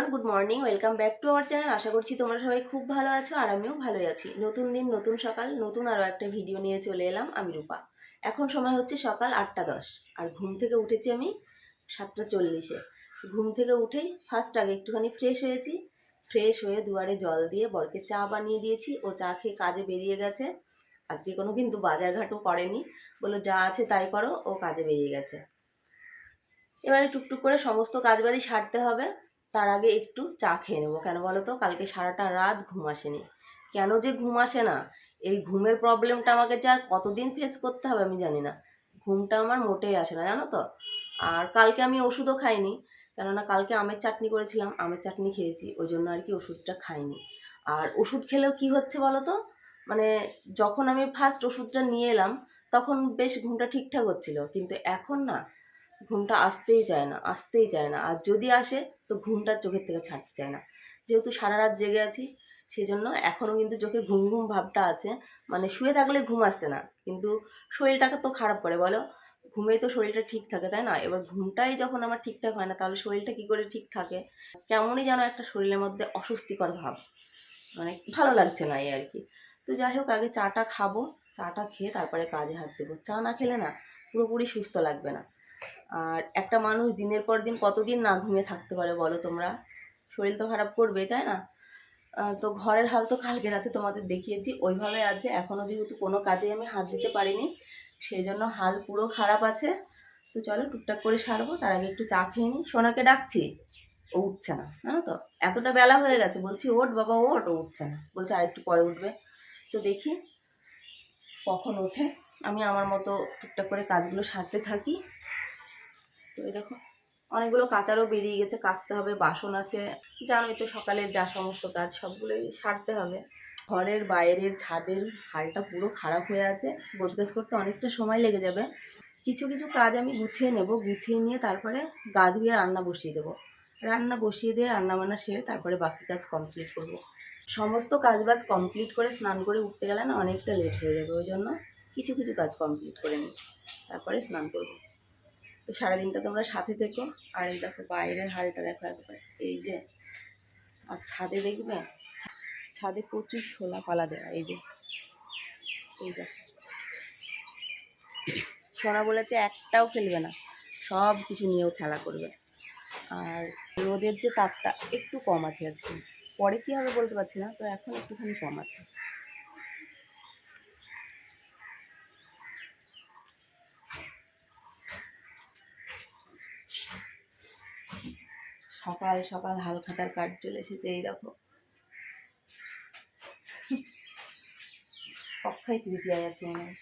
Everyone good morning welcome back to our channel আশা করছি তোমরা সবাই খুব ভালো আছো আর আমিও ভালোই আছি। নতুন দিন, নতুন সকাল, নতুন আরও একটা ভিডিও নিয়ে চলে এলাম আমি রূপা। এখন সময় হচ্ছে সকাল আটটা দশ, আর ঘুম থেকে উঠেছি আমি সাতটা চল্লিশে। ঘুম থেকে উঠেই ফার্স্ট আগে একটুখানি ফ্রেশ হয়েছি। ফ্রেশ হয়ে দুয়ারে জল দিয়ে বরকে চা বানিয়ে দিয়েছি, ও চা খেয়ে কাজে বেরিয়ে গেছে। আজকে কোনো কিন্তু বাজারঘাটও করেনি। বলল, যা আছে তাই করো। ও কাজে বেরিয়ে গেছে। এবারে টুকটুক করে সমস্ত কাজবাজি সারতে হবে। তার আগে একটু চা খেয়ে নেব। কেন বলো তো? কালকে সারাটা রাত ঘুম আসেনি। কেন যে ঘুম আসে না? এই ঘুমের প্রবলেমটা আমাকে যে আর কতদিন ফেস করতে হবে আমি জানি না। ঘুমটা আমার মোটেই আসে না, জানো তো? আর কালকে আমি ওষুধও খাইনি। কেননা কালকে আমের চাটনি করেছিলাম, আমের চাটনি খেয়েছি, ওই জন্য আর কি ওষুধটা খাইনি। আর ওষুধ খেলেও কি হচ্ছে বলো তো? মানে যখন আমি ফার্স্ট ওষুধটা নিয়ে এলাম, তখন বেশ ঘুমটা ঠিকঠাক হচ্ছিল। কিন্তু এখন না ঘুমটা আসতেই চায় না, আসতেই চায় না। আর যদি আসে, তো ঘুমটা চোখের থেকে ছাড়তে চায় না। যেহেতু সারা রাত জেগে আছি সেই জন্য এখনও কিন্তু চোখে ঘুম ঘুম ভাবটা আছে। মানে শুয়ে থাকলে ঘুম আসছে না, কিন্তু শরীরটাকে তো খারাপ করে, বলো? ঘুমেই তো শরীরটা ঠিক থাকে, তাই না? এবার ঘুমটাই যখন আমার ঠিকঠাক হয় না, তাহলে শরীরটা কী করে ঠিক থাকে? কেমনই যেন একটা শরীরের মধ্যে অস্বস্তিকর ভাব। মানে ভালো লাগছে না এই আর কি। তো যাই হোক, আগে চাটা খাব, চাটা খেয়ে তারপরে কাজে হাত দেবো। চা না খেলে না পুরোপুরি সুস্থ লাগবে না। আর একটা মানুষ দিনের পর দিন কতদিন না ঘুমিয়ে থাকতে পারে বলো তোমরা? শরীর তো খারাপ করবে, তাই না? তো ঘরের হাল তো কালকে রাতে তোমাদের দেখিয়েছি, ওইভাবে আছে। এখনও যেহেতু কোনো কাজে আমি হাত দিতে পারিনি, সেই জন্য হাল পুরো খারাপ আছে। তো চলো টুকটাক করে সারবো, তার আগে একটু চা খেয়ে নিই। সোনাকে ডাকছি, ও উঠছে না, জানো তো? এতটা বেলা হয়ে গেছে, বলছি, ওঠ বাবা, ওঠ। ও উঠছে না, বলছে, আর একটু পরে উঠবে। তো দেখি কখন ওঠে। আমি আমার মতো টুকটাক করে কাজগুলো সারতে থাকি। তো এই দেখো, অনেকগুলো কাচারও বেরিয়ে গেছে, কাচতে হবে, বাসন আছে। জানোই তো সকালের যা সমস্ত কাজ, সবগুলোই সারতে হবে। ঘরের বাইরের ছাদের হালটা পুরো খারাপ হয়ে আছে, গোছগাছ করতে অনেকটা সময় লেগে যাবে। কিছু কিছু কাজ আমি গুছিয়ে নেব, গুছিয়ে নিয়ে তারপরে গা ধুয়ে রান্না বসিয়ে দেবো। রান্না বসিয়ে দিয়ে রান্না বান্না সেরে তারপরে বাকি কাজ কমপ্লিট করব। সমস্ত কাজবাজ কমপ্লিট করে স্নান করে উঠতে গেলে না অনেকটা লেট হয়ে যাবে, ওই জন্য কিছু কিছু কাজ কমপ্লিট করে নিই। তারপরে স্নান করব। তো সারাদিনটা তোমরা সাথে থেকো। আর এই দেখো বাইরের হালটা দেখো একবার। এই যে, আর ছাদে দেখবে? ছাদে প্রচুর শোলা পালা দেওয়া এই যে। এই দেখো। সোনা বলেছে একটাও খেলবে না, সব কিছু নিয়েও খেলা করবে। আর রোদের যে তাপটা একটু কম আছে আজকে। পরে কী হবে বলতে পারছি না, তো এখন একটুখানি কম আছে। সকাল সকাল হালখাতার কাঠ চলে এসেছে, এই দেখো। অক্ষয় তৃতীয়ায় আছে হয়।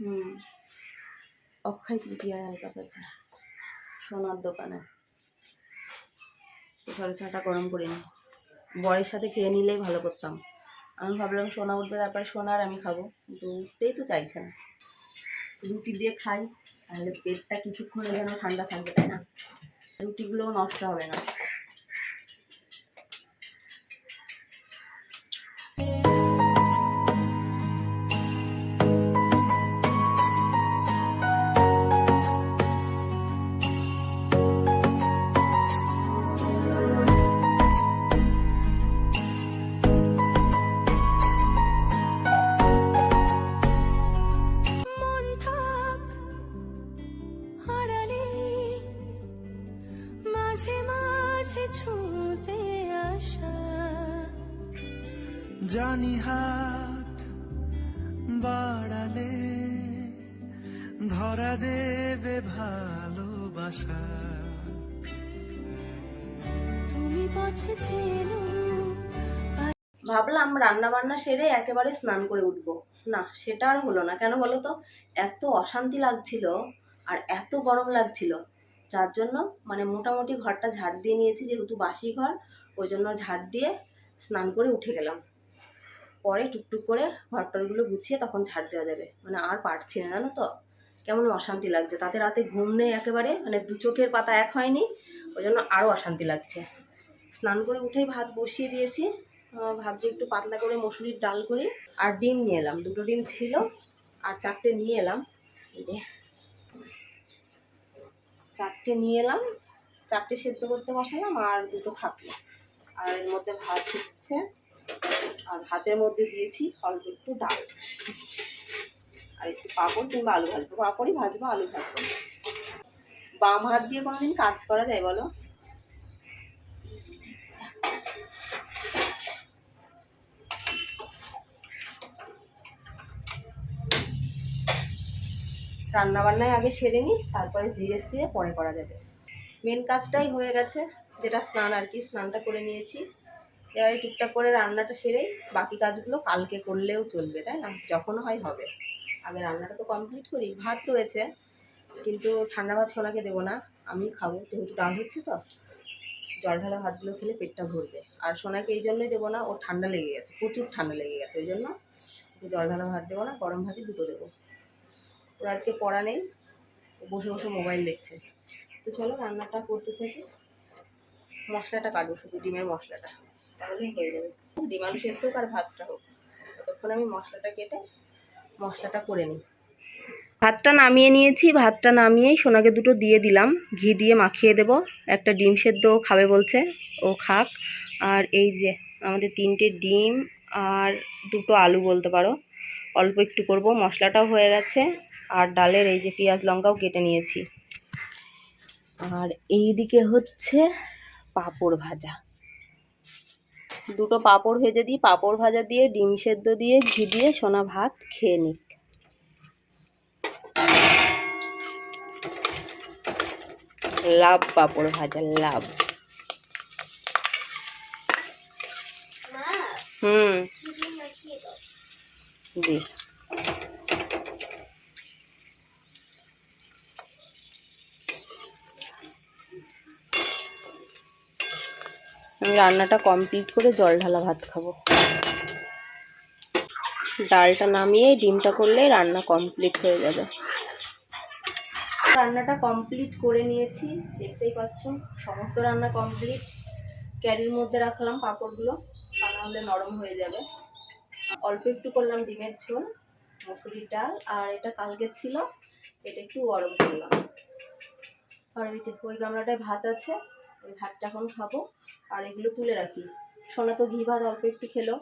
হুম। অক্ষয় তৃতীয়ায় হালখাত আছে, সোনার দোকানে। চলো চাটা গরম করে নিই। বরের সাথে খেয়ে নিলেই ভালো করতাম। আমি ভাবলাম সোনা উঠবে, তারপরে সোনার আমি খাব। কিন্তু উঠতেই তো চাইছে না। রুটি দিয়ে খাই, তাহলে পেটটা কিছুক্ষণের যেন ঠান্ডা থাকবে, তাই না? রুটিগুলোও নষ্ট হবে না। ধরা দেবে ভালোবাসা। তুমি পথে চেনো ভাবলাম রান্না বান্না সেরে একেবারে স্নান করে উঠবো। না সেটা আর হলো না। কেন বলো তো? এত অশান্তি লাগছিল আর এত গরম লাগছিল। যার জন্য মানে মোটামুটি ঘরটা ঝাড় দিয়ে নিয়েছি যেহেতু বাসি ঘর ওই জন্য ঝাড় দিয়ে স্নান করে উঠে গেলাম। পরে টুকটুক করে ঘর টরগুলো গুছিয়ে তখন ঝাড় দেওয়া যাবে। মানে আর পারছি না জানো তো? কেমন অশান্তি লাগছে। তাতে রাতে ঘুম নেই একেবারে মানে দু চোখের পাতা এক হয়নি ওই জন্য আরও অশান্তি লাগছে। স্নান করে উঠেই ভাত বসিয়ে দিয়েছি ভাবছি একটু পাতলা করে মসুরির ডাল করি, আর ডিম নিয়ে এলাম। দুটো ডিম ছিল, আর চারটে নিয়ে এলাম। এই যে, চারটে নিয়ে এলাম, চারটে সেদ্ধ করতে বসালাম, আর দুটো থাকল। আর এর মধ্যে ভাত হচ্ছে, আর ভাতের মধ্যে দিয়েছি অল্প একটু ডাল। আর একটু পাঁপড় কিংবা আলু ভাজবো, পাঁপড়ই ভাজবো, আলু ভাজবো। বাম হাত দিয়ে কোনোদিন কাজ করা যায় বলো? রান্না বান্নায় আগে সেরে নিই, তারপরে ধীরে ধীরে পরে করা যাবে। মেন কাজটাই হয়ে গেছে, যেটা স্নান আর কি, স্নানটা করে নিয়েছি। এবারে টুকটাক করে রান্নাটা সেরেই বাকি কাজগুলো কালকে করলেও চলবে, তাই না? যখন হয় হবে। আগে রান্নাটা তো কমপ্লিট করি, ভাত রয়েছে, কিন্তু ঠান্ডা ভাত সোনাকে দেবো না, আমি খাব, যেহেতু ডাল হচ্ছে তো, জল ঢালা ভাতগুলো খেলে পেটটা ভরবে। আর সোনাকে এই জন্যই দেবো না ওর ঠান্ডা লেগে গেছে, প্রচুর ঠান্ডা লেগে গেছে, ওই জন্য জল ঢালা ভাত দেবো না, গরম ভাতই দুটো দেবো। ওর আজকে পড়া নেই, ও বসে বসে মোবাইল দেখছে। তো চলো রান্নাটা করতে থাকি। মশলাটা কাটবো শুধু, ডিমের মশলাটা। তাহলেই হয়ে যাবে। ডিম সেদ্ধ হোক আর ভাতটা হোক। ততক্ষণ আমি মশলাটা কেটে মশলাটা করে নিই। ভাতটা নামিয়ে নিয়েছি, ভাতটা নামিয়েই সোনাকে দুটো দিয়ে দিলাম। ঘি দিয়ে মাখিয়ে দেব। একটা ডিম সেদ্ধ খাবে বলছে, ও খাক। আর এই যে আমাদের তিনটে ডিম আর দুটো আলু বলতে পারো। অল্প একটু করব, মশলাটাও হয়ে গেছে। আর ডালের এই যে পেঁয়াজ লঙ্কাও কেটে নিয়েছি। আর এই দিকে হচ্ছে পাঁপড় ভাজা। দুটো পাঁপড় ভেজে দিই পাঁপড় ভাজা দিয়ে ডিম সেদ্ধ দিয়ে ঘি দিয়ে সোনা ভাত খেয়ে নিক লাভ পাঁপড় ভাজা লাভ। হুম। জি রান্নাটা কমপ্লিট করে জল ঢালা ভাত খাব। ডালটা নামিয়ে ডিমটা করলে রান্না কমপ্লিট হয়ে যাবে। রান্নাটা কমপ্লিট করে নিয়েছি, দেখতেই পাচ্ছ, সমস্ত রান্না কমপ্লিট ক্যারির মধ্যে রাখলাম পাঁপড়গুলো, তা হলে নরম হয়ে যাবে। অল্প একটু করলাম ডিমের ঝোল মুসুরির ডাল, আর এটা কালকের ছিল, এটা একটু গরম করলাম। আর ওই যে ওই গামলাটায় ভাত আছে ওই ভাতটা এখন খাব। আর এগুলো তুলে রাখি। সোনা তো ঘি ভাত অল্প একটু খেলো।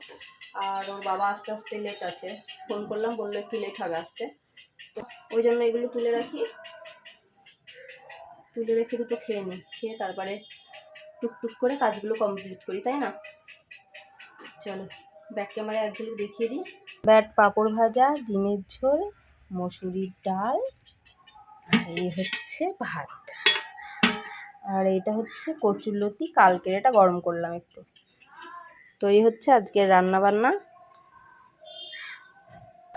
আর ওর বাবা আস্তে আস্তে লেট আছে। ফোন করলাম, বলল একটু লেট হবে আসতে। তো ওই জন্য এগুলো তুলে রাখি। তুলে রেখে দুটো খেয়ে নিই। খেয়ে তারপরে টুকটুক করে কাজগুলো কমপ্লিট করি, তাই না? চলো ব্যাক ক্যামেরায় এক ঝলক দেখিয়ে দিই। ব্যাট, পাঁপড় ভাজা, ডিমের ঝোল, মসুরির ডাল, আর এই হচ্ছে ভাত। আর এটা হচ্ছে কচুরলতি কালকের এটা গরম করলাম একটু। তো এই হচ্ছে আজকের রান্না বান্না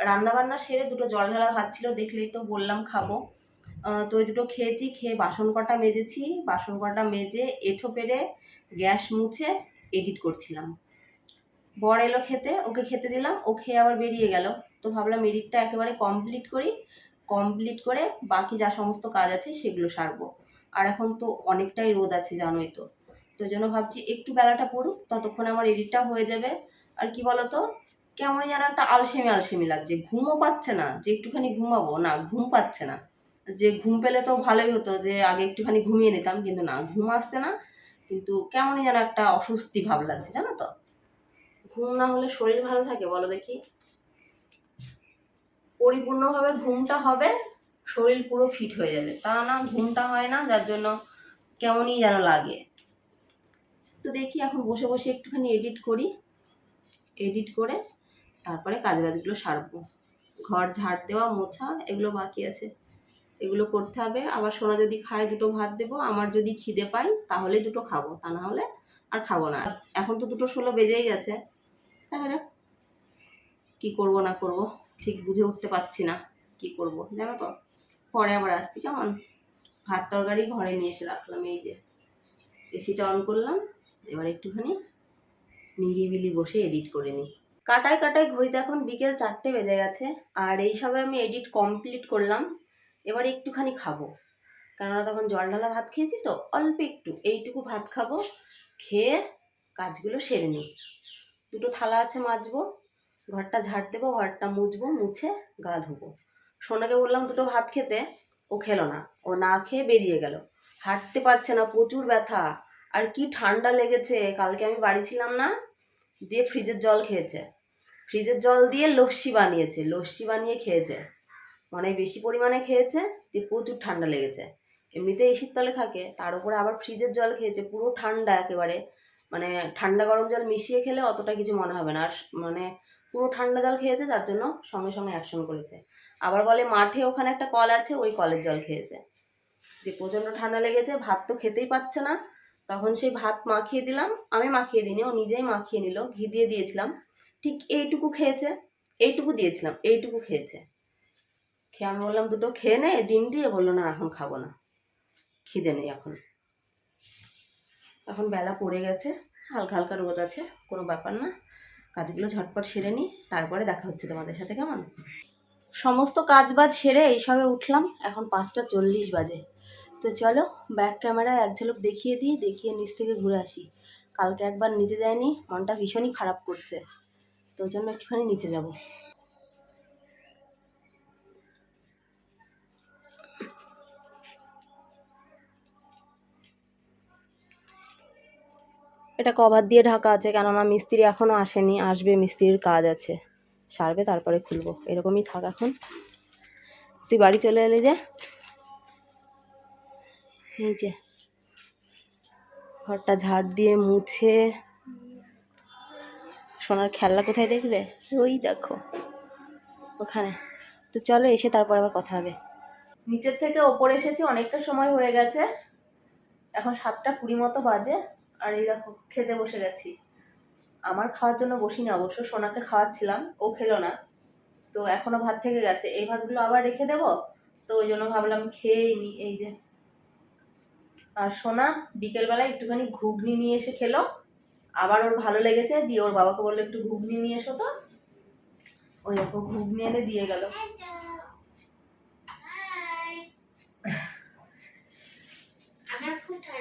রান্না বান্না সেরে দুটো জল ঢালা ভাত ছিল, দেখলেই তো বললাম খাব। তো ওই দুটো খেয়েছি, খেয়ে বাসন কটা মেজেছি। বাসন কটা মেজে এঁঠো পেরে গ্যাস মুছে এডিট করছিলাম। বর এলো খেতে, ওকে খেতে দিলাম, ও খেয়ে আবার বেরিয়ে গেল। তো ভাবলাম এডিটটা একেবারে কমপ্লিট করি। কমপ্লিট করে বাকি যা সমস্ত কাজ আছে সেগুলো সারবো। আর এখন তো অনেকটাই রোদ আছে, জানোই তো। তো জন্য ভাবছি একটু বেলাটা পড়ুক, ততক্ষণ আমার এডিটটা হয়ে যাবে। আর কি বলতো, কেমন যেন একটা আলসেমি আলসেমি লাগছে। ঘুমও পাচ্ছে না, যে একটুখানি ঘুমাবো, না, ঘুম পাচ্ছে না। যে ঘুম পেলে তো ভালোই হতো, যে আগে একটুখানি ঘুমিয়ে নিতাম, কিন্তু না, ঘুম আসছে না। কিন্তু কেমনই যেন একটা অস্বস্তি ভাব লাগছে, জানো তো। ঘুম না হলে শরীর ভালো থাকে, বলো দেখি। পরিপূর্ণভাবে ঘুমটা হবে। শরীর পুরো ফিট হয়ে যাবে। তা না ঘুমটা হয় না, যার জন্য কেমনই যেন লাগে। তো দেখি এখন বসে বসে একটুখানি এডিট করি। এডিট করে তারপরে কাজ বাজগুলো সারবো। ঘর ঝাড় দেওয়া, মোছা, এগুলো বাকি আছে। এগুলো করতে হবে। আবার সোনা যদি খায় দুটো ভাত দেবো, আমার যদি খিদে পাই তাহলে দুটো খাব। তা না হলে আর খাব না। এখন তো দুটো ষোলো বেজেই গেছে। দেখা যাক কী করব না করব। ঠিক বুঝে উঠতে পারছি না কি করব। জানো তো? পরে আবার আসছি, কেমন? ভাত তরকারি ঘরে নিয়ে এসে রাখলাম, এই যে এসিটা অন করলাম, এবার একটুখানি নিরিবিলি বসে এডিট করে নিই। কাটায় কাটায় ঘড়িতে এখন বিকেল চারটে বেজে গেছে, আর এই সবে আমি এডিট কমপ্লিট করলাম, এবার একটুখানি খাব। কেননা তখন জল ঢালা ভাত খেয়েছি তো, অল্প একটু, এইটুকু ভাত খাব, খেয়ে কাজগুলো সেরে নিই। দুটো থালা আছে মাজবো, ঘরটা ঝাড় দেবো, ঘরটা মুছবো মুছে গা ধুবো। সোনাকে বললাম, দুটো ভাত খেতে। ও খেলো না। ও না খেয়ে বেরিয়ে গেল। হাঁটতে পারছে না, প্রচুর ব্যথা। আর কি ঠান্ডা লেগেছে, কালকে আমি বাড়ি ছিলাম না, দিয়ে ফ্রিজের জল খেয়েছে। ফ্রিজের জল দিয়ে লস্যি বানিয়েছে, লস্যি বানিয়ে খেয়েছে। মানে বেশি পরিমাণে খেয়েছে, দিয়ে প্রচুর ঠান্ডা লেগেছে। এমনিতে এসির তলে থাকে, তার উপরে আবার ফ্রিজের জল খেয়েছে, পুরো ঠান্ডা একেবারে। মানে ঠান্ডা গরম জল মিশিয়ে খেলে অতটা কিছু মনে হবে না। আর মানে পুরো ঠান্ডা জল খেয়েছে, যার জন্য সঙ্গে সঙ্গে অ্যাকশন করেছে। আবার বলে, মাঠে ওখানে একটা কল আছে, ওই কলের জল খেয়েছে। যে প্রচণ্ড ঠান্ডা লেগেছে, ভাত তো খেতেই পাচ্ছে না। তখন সেই ভাত মাখিয়ে দিলাম, আমি মাখিয়ে দিইনি, ও নিজেই মাখিয়ে নিল, ঘি দিয়ে দিয়েছিলাম। ঠিক এইটুকু খেয়েছে, এইটুকু দিয়েছিলাম, এইটুকু খেয়েছে। খেয়ে আমি বললাম, দুটো খেয়ে নে, ডিম দিয়ে? বলল, না, এখন খাব না। খিদে নেই এখন। এখন বেলা পড়ে গেছে, হালকা হালকা রোদ আছে, কোনো ব্যাপার না। কাজগুলো ঝটপট সেরে নিই, তারপরে দেখা হচ্ছে তোমাদের সাথে, কেমন? সমস্ত কাজ বাজ সেরে এইসবে উঠলাম, এখন পাঁচটা চল্লিশ বাজে। তো চলো ব্যাক ক্যামেরায় এক ঝলক দেখিয়ে দিই, দেখিয়ে নিচ থেকে ঘুরে আসি। কালকে একবার নিচে যায়নি মনটা ভীষণই খারাপ করছে। তো জন্য একটুখানি নিচে যাব। এটা কভার দিয়ে ঢাকা আছে, কেননা মিস্ত্রি এখনও আসেনি, আসবে, মিস্ত্রির কাজ আছে। সারবে, তারপরে খুলবো, এরকমই থাক এখন। তুই বাড়ি চলে এলে যে? এই যে। ঘরটা ঝাড় দিয়ে মুছে। সোনার খেলনা কোথায় দেখবে? ওই দেখো। ওখানে। তো চলো, এসে তারপর আবার কথা হবে। নিচের থেকে ওপরে এসেছি, অনেকটা সময় হয়ে গেছে। এখন সাতটা কুড়ি মতো বাজে। আর এই দেখো খেতে বসে গেছি। আমার খাওয়ার জন্য বসিনি অবশ্য সোনাকে খাওয়াচ্ছিলাম ও খেলো না। তো এখনও ভাত থেকে গেছে। এই ভাতগুলো আবার রেখে দেবো? তো ওই জন্য ভাবলাম খেয়েই নি এই যে। আর সোনা বিকেলবেলায় একটুখানি ঘুগনি নিয়ে এসে খেলো। আবার ওর ভালো লেগেছে দিয়ে ওর বাবাকে বলল একটু ঘুগনি নিয়ে এসো তো। ওই দেখো ঘুগনি এনে দিয়ে গেল।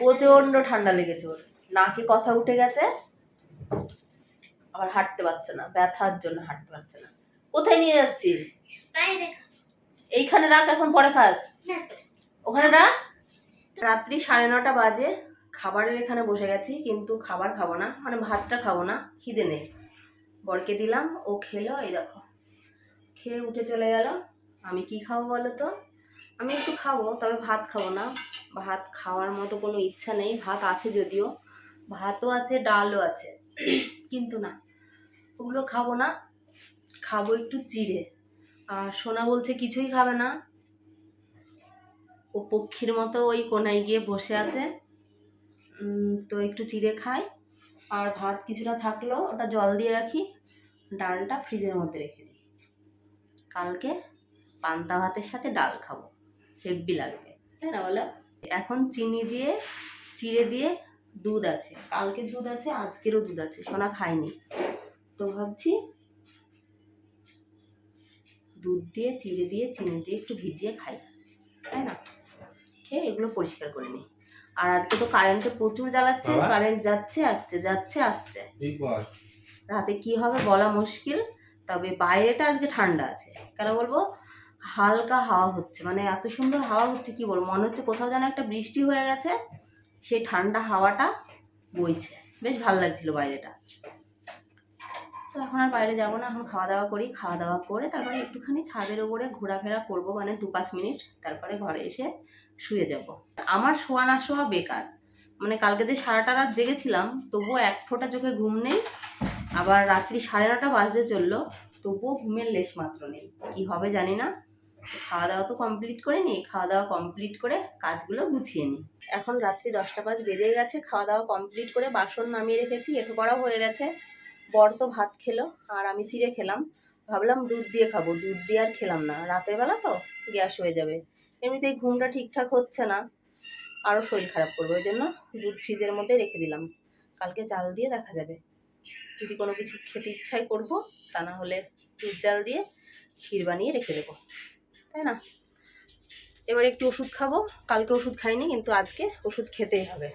প্রচণ্ড ঠান্ডা লেগেছে ওর। নাকে কথা উঠে গেছে। আবার হাঁটতে পারছে না ব্যথার জন্য হাঁটতে পারছে না। কোথায় নিয়ে যাচ্ছিস? এইখানে রাখ এখন পরে খাস। ওখানে রাখ। রাত্রি সাড়ে নটা বাজে খাবারের এখানে বসে গেছি কিন্তু খাবার খাব না মানে ভাতটা খাব না খিদে নেই। বরকে দিলাম ও খেলো এই দেখো। খেয়ে উঠে চলে গেল। আমি কি খাব বলো তো? আমি একটু খাব তবে ভাত খাব না। ভাত খাওয়ার মতো কোনো ইচ্ছা নেই ভাত আছে যদিও। ভাতও আছে, ডালও আছে। কিন্তু না, ওগুলো খাব না, খাব একটু চিড়ে আর সোনা বলছে কিছুই খাবে না। ও পক্ষীর মতো ওই কোনায় গিয়ে বসে আছে। তো একটু চিড়ে খাই। আর ভাত কিছুটা থাকল, ওটা জল দিয়ে রাখি। ডালটা ফ্রিজের মধ্যে রেখে দিই। কালকে পান্তা ভাতের সাথে ডাল খাব। হেব্বি লাগবে। তাই না বলো? এখন চিনি দিয়ে চিড়ে দিয়ে দুধ আছে। কালকের দুধ আছে আজকেরও দুধ আছে সোনা খায়নি। তো ভাবছি দুধ দিয়ে চিড়ে দিয়ে চিনি দিয়ে একটু ভিজিয়ে খাই তাই না? খেয়ে এগুলো পরিষ্কার করে নিই। আর আজকে তো কারেন্টে প্রচুর জ্বালাচ্ছে কারেন্ট যাচ্ছে আসছে যাচ্ছে আসছে। রাতে কি হবে বলা মুশকিল তবে বাইরেটা আজকে ঠান্ডা আছে। কেন বলব? হালকা হাওয়া হচ্ছে মানে এত সুন্দর হাওয়া হচ্ছে কি বলব? মনে হচ্ছে কোথাও যেন একটা বৃষ্টি হয়ে গেছে। সেই ঠান্ডা হাওয়াটা বইছে। বেশ ভালো লাগছিল বাইরেটা। তো এখন আর বাইরে যাব না, এখন খাওয়া দাওয়া করি, খাওয়া দাওয়া করে তারপরে একটুখানি ছাদের উপরে ঘোরাফেরা করব মানে দু পাঁচ মিনিট, তারপরে ঘরে এসে শুয়ে যাব। আমার শোয়া না শোয়া বেকার। মানে কালকে যে সারাটা রাত জেগেছিলাম, তবুও এক ফোঁটা চোখে ঘুম নেই, আবার রাত্রি সাড়ে নটা বাজতে চলল, তবুও ঘুমের লেশ মাত্র নেই। কি হবে জানি না। খাওয়া দাওয়া তো কমপ্লিট করে নিই খাওয়া দাওয়া কমপ্লিট করে কাজগুলো গুছিয়ে নিই এখন রাত্রি দশটা পাঁচ বেজে গেছে খাওয়া দাওয়া কমপ্লিট করে বাসন নামিয়ে রেখেছি, এঁঠো করাও হয়ে গেছে। বর তো ভাত খেলো, আর আমি চিড়ে খেলাম। ভাবলাম দুধ দিয়ে খাব, দুধ দিয়ে আর খেলাম না। রাতের বেলা তো গ্যাস হয়ে যাবে। এমনিতেই ঘুমটা ঠিকঠাক হচ্ছে না আরও শরীর খারাপ করবে, ওই জন্য দুধ ফ্রিজের মধ্যে রেখে দিলাম। কালকে জাল দিয়ে দেখা যাবে। যদি কোনো কিছু খেতে ইচ্ছাই করব, তা না হলে দুধ জাল দিয়ে ক্ষীর বানিয়ে রেখে দেবো। তাই না? এবার একটু ওষুধ খাব। কালকে ওষুধ খাইনি, কিন্তু আজকে ওষুধ খেতেই হবে।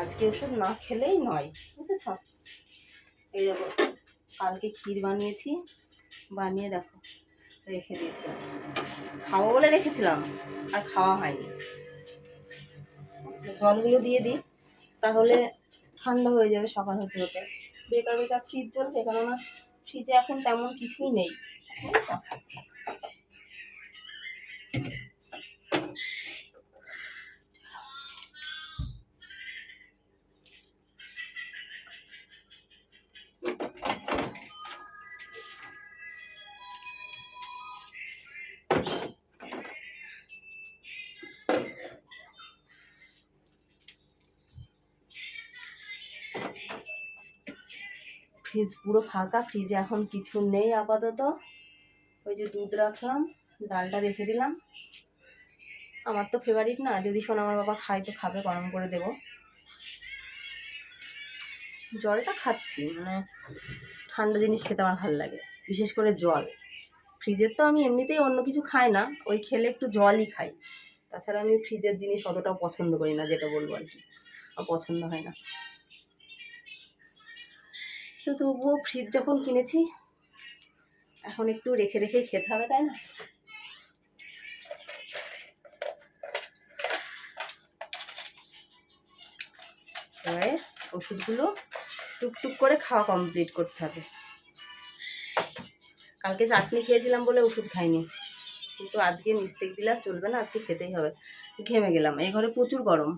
আজকে ওষুধ না খেলেই নয়, বুঝেছ? এই দেখো, কালকে ক্ষীর বানিয়েছি। বানিয়ে দেখো, রেখে দিয়েছিলাম। খাওয়া বলে রেখেছিলাম, আর খাওয়া হয়নি। জলগুলো দিয়ে দিই, তাহলে ঠান্ডা হয়ে যাবে সকাল হতে হতে। বেকার বেকার ফ্রিজ চলবে কেননা ফ্রিজে এখন তেমন কিছুই নেই। ফ্রিজ পুরো ফাঁকা, ফ্রিজে এখন কিছু নেই আপাতত। ওই যে দুধ রাখলাম, ডালটা রেখে দিলাম। আমার তো ফেভারিট না, যদি শোনো আমার বাবা খায় তো খাবে, গরম করে দেব। জলটা খাচ্ছি মানে ঠান্ডা জিনিস খেতে আমার ভালো লাগে, বিশেষ করে জল। ফ্রিজের তো আমি এমনিতেই অন্য কিছু খাই না, ওই খেলে একটু জলই খাই। তাছাড়া আমি ফ্রিজের জিনিস অতটাও পছন্দ করি না, যেটা বলব আর কি। পছন্দ হয় না। তো তবুও ফ্রিজ যখন কিনেছি, এখন একটু রেখে রেখে খেতে হবে, তাই না? ওষুধগুলো টুকটুক করে খাওয়া কমপ্লিট করতে হবে। কালকে চাটনি খেয়েছিলাম বলে ওষুধ খাইনি। কিন্তু আজকে মিস্টেক দিলে আর চলবে না, আজকে খেতেই হবে। ঘেমে গেলাম, এই ঘরে প্রচুর গরম।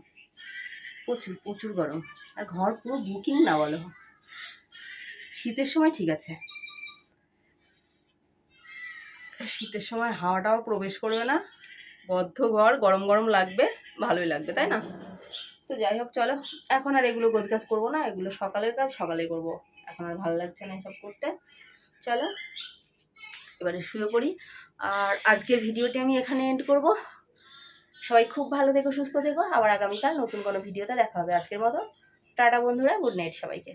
প্রচুর প্রচুর গরম। আর ঘর পুরো বুকিং না বলো। শীতের সময় ঠিক আছে। শীতের সময় হাওয়াটাও প্রবেশ করবে না। বদ্ধ ঘর, গরম গরম লাগবে, ভালোই লাগবে, তাই না? তো যাই হোক, চলো। এখন আর এগুলো গোছ গাছ করব না, এগুলো সকালের কাজ সকালে করব। এখন আর ভালো লাগছে না এসব করতে। চলো, এবারে শুয়ে পড়ি। আর আজকের ভিডিওটি আমি এখানে এন্ড করব। সবাই খুব ভালো থেকো, সুস্থ থেকো। আবার আগামীকাল নতুন কোনো ভিডিওতে দেখা হবে। আজকের মতো, টাটা বন্ধুরা, গুড নাইট সবাইকে।